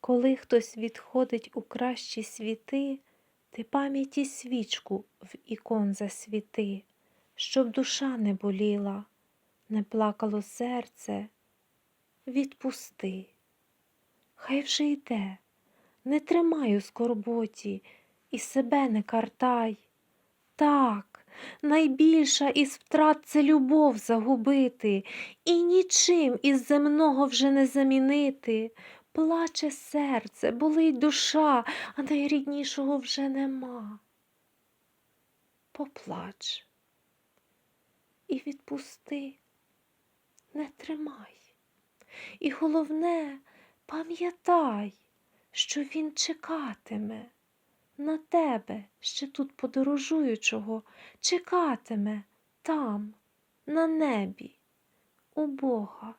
Коли хтось відходить у кращі світи, ти пам'яті свічку в ікон засвіти, щоб душа не боліла, не плакало серце, відпусти. Хай вже йде, не тримай у скорботі і себе не картай. Так, найбільша із втрат це любов загубити, і нічим із земного вже не замінити. Плаче серце, болить душа, а найріднішого вже нема. Поплач і відпусти, не тримай. І головне, пам'ятай, що він чекатиме на тебе, ще тут подорожуючого, чекатиме там, на небі, у Бога.